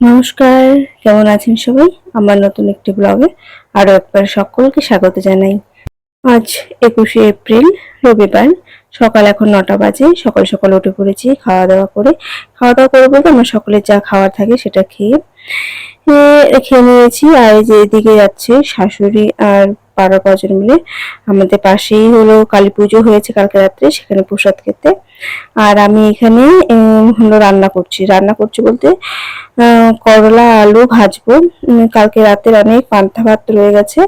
নমস্কার, কেমন আছেন সবাই? আমার নতুন একটি ব্লগে আরও একবার সকলকে স্বাগত জানাই। আজ একুশে এপ্রিল, রবিবার। সকাল এখন নটা বাজে, সকাল সকাল উঠে পড়েছি খাওয়া দাওয়া করে। খাওয়া দাওয়া করে বলতে আমার সকলের যা খাওয়ার থাকে সেটা খেয়ে খেয়ে নিয়েছি। আর যে এদিকে যাচ্ছে শাশুড়ি আর পাড়া কজন মিলে আমাদের পাশেই হলো কালী পুজো হয়েছে কালকে রাত্রে, সেখানে প্রসাদ খেতে। আর আমি এখানে হলো রান্না করছি। রান্না করছি বলতে করলা, আলু ভাজবো। কালকে রাতের অনেক পান্তা ভাত রয়ে গেছে।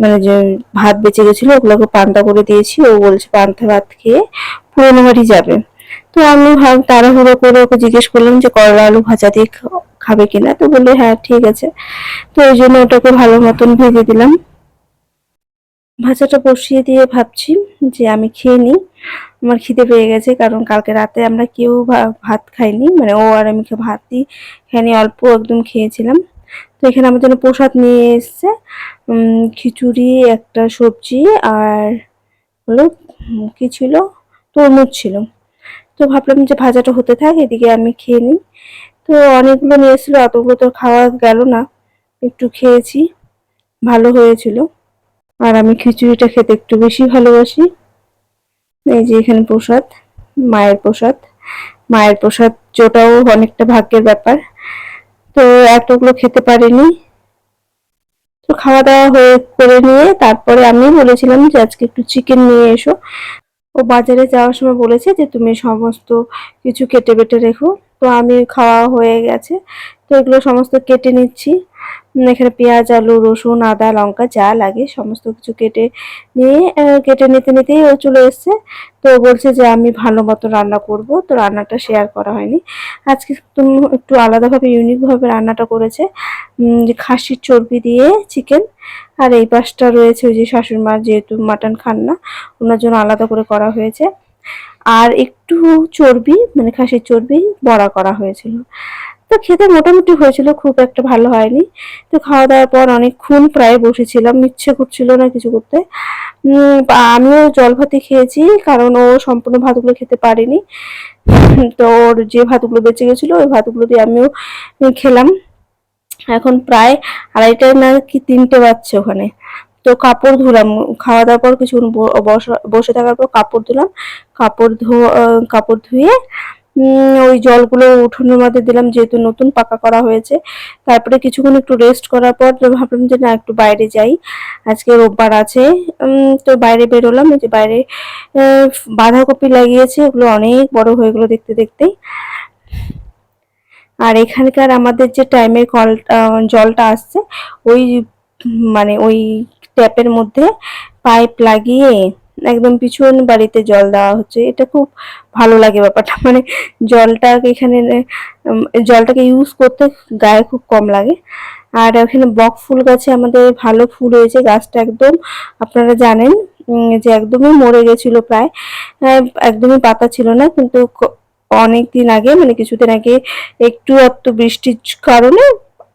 মানে যে ভাত বেঁচে গেছিল, ওগুলোকে পান্তা করে দিয়েছি। ও বলছে পান্তা ভাত খেয়ে পুরোনো বাড়ি যাবে। তো আমি ভাব তাড়াহুড়ো করে ওকে জিজ্ঞেস করলাম যে করলা, আলু ভাজা দিয়ে খাবে কিনা? তো বলল হ্যাঁ ঠিক আছে। তো ওই জন্য ওটাকে ভালো মতন ভেজে দিলাম। ভাজাটা বসিয়ে দিয়ে ভাবছি যে আমি খেয়ে নিই। আমার খিদে পেয়ে গেছে কারণ কালকে রাতে আমরা কেউ ভাত খাইনি। মানে ও আর আমি ভাতই খাইনি, অল্প একদম খেয়েছিলাম। তো এখানে আমার জন্য প্রসাদ নিয়ে এসছে। খিচুড়ি, একটা সবজি আর হলো কি ছিল? তরমুজ ছিল। তো ভাবলাম যে ভাজাটা হতে থাক, এদিকে আমি খেয়ে নিই। তো অনেকগুলো নিয়ে এসেছিল, অতগুলো তো খাওয়া গেল না। একটু খেয়েছি, ভালো হয়েছিল। আর আমি খিচুড়িটা খেতে একটু বেশি ভালোবাসি। এই যে এখানে প্রসাদ, মায়ের প্রসাদ। মায়ের প্রসাদ যেটাও অনেকটা ভাগ্যের ব্যাপার। তো এতগুলো খেতে পারিনি। তো খাওয়া দাওয়া হয়ে করে নিয়ে তারপরে আমি বলেছিলাম যে আজকে একটু চিকেন নিয়ে এসো। ও বাজারে যাওয়ার সময় বলেছে যে তুমি সমস্ত কিছু কেটে বেটে রেখো। তো আমি খাওয়া হয়ে গেছে। তো এগুলো সমস্ত কেটে নিচ্ছি। এখানে পেঁয়াজ, আলু, রসুন, আদা, লঙ্কা যা লাগে সমস্ত কিছু কেটে নিয়ে কেটে নিতে নিতেই ও চলে এসছে। তো বলছে যে, আমি ভালো মতো রান্না করব। তো রান্নাটা শেয়ার করা হয়নি। আজকে একটু আলাদাভাবে ইউনিকভাবে রান্নাটা করেছে। যে খাসির চর্বি দিয়ে চিকেন আর এই পাশটা রয়েছে ওই যে শাশুড়ি মা যেহেতু মাটন খান না ওনার জন্য আলাদা করে করা হয়েছে। আর একটু চর্বি মানে খাসির চর্বি, বড়া করা হয়েছিল। তো খেতে মোটামুটি হয়েছিল, খুব একটা ভালো হয়নি। তো খাওয়া দাওয়ার পর অনেকক্ষণ প্রায় বসেছিলাম, ইচ্ছে করছিল না কিছু করতে। আমিও জল ভাতে খেয়েছি, কারণ ও সম্পূর্ণ ভাতগুলো খেতে পারেনি। তো ওর যে ভাতগুলো বেঁচে গেছিল, ওই ভাতগুলো দিয়ে আমিও খেলাম। এখন প্রায় আড়াইটা না কি তিনটে বাজছে ওখানে। তো কাপড় ধুলাম, খাওয়া দাওয়ার পর ব- বসা- থাকার পর কাপড় ধুলাম। কাপড় ধো কাপড় ধুয়ে ওই জলগুলো উঠোনের মধ্যে দিলাম, যেহেতু নতুন পাকা করা হয়েছে। তারপরে কিছুক্ষণ একটু রেস্ট করার পর ভাবলাম যে না, একটু বাইরে যাই। আজকে রোববার আছে। তো বাইরে বেরোলাম যে বাইরে বাঁধাকপি লাগিয়েছে, ওগুলো অনেক বড় হয়ে গেলো দেখতে দেখতেই আর এখানকার আমাদের যে টাইমের কল জলটা আসছে, ওই মানে ওই ট্যাপের মধ্যে পাইপ লাগিয়ে একদম পিছন বাড়িতে জল দেওয়া হচ্ছে। এটা খুব ভালো লাগে ব্যাপারটা। মানে জলটা এখানে জলটাকে ইউজ করতে গায়ে খুব কম লাগে। আর এখানে বক ফুল গাছে আমাদের ভালো ফুল হয়েছে। গাছটা একদম আপনারা জানেন যে একদমই মরে গেছিল প্রায়। আহ, একদমই পাতা ছিল না। কিন্তু অনেক দিন আগে মানে কিছুদিন আগে একটু একটু বৃষ্টির কারণে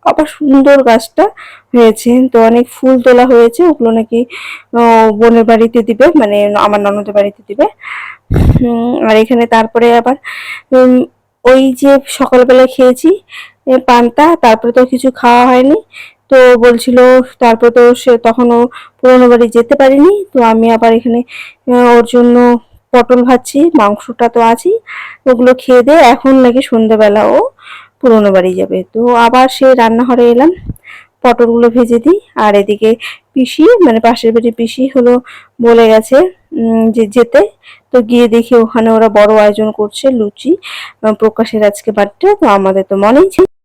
আবার সুন্দর গাছটা হয়েছে। তো অনেক ফুল তোলা হয়েছে। ওগুলো নাকি বোনের বাড়িতে দিবে মানে আমার ননদের বাড়িতে দিবে। আর এখানে তারপরে আবার ওই যে সকালবেলা খেয়েছি পান্তা, তারপরে তো কিছু খাওয়া হয়নি। তো বলছিল, তারপরে তো সে তখনও পুরোনো বাড়ি যেতে পারিনি। তো আমি আবার এখানে ওর জন্য পটল ভাজছি, মাংসটা তো আছেই, ওগুলো খেয়ে দিয়ে এখন নাকি সন্ধ্যেবেলা ও পুরোনো বাড়ি যাবে। তো আবার সে রান্নাঘরে এলাম, পটলগুলো ভেজে দিই, আর এদিকে পিসি মানে পাশের বাড়ি পিসি হলো বলে গেছে যে যেতে। তো গিয়ে দেখি ওখানে ওরা বড় আয়োজন করছে, লুচি প্রকাশের আজকে বার্থডে তো আমাদের তো মনেই ছিল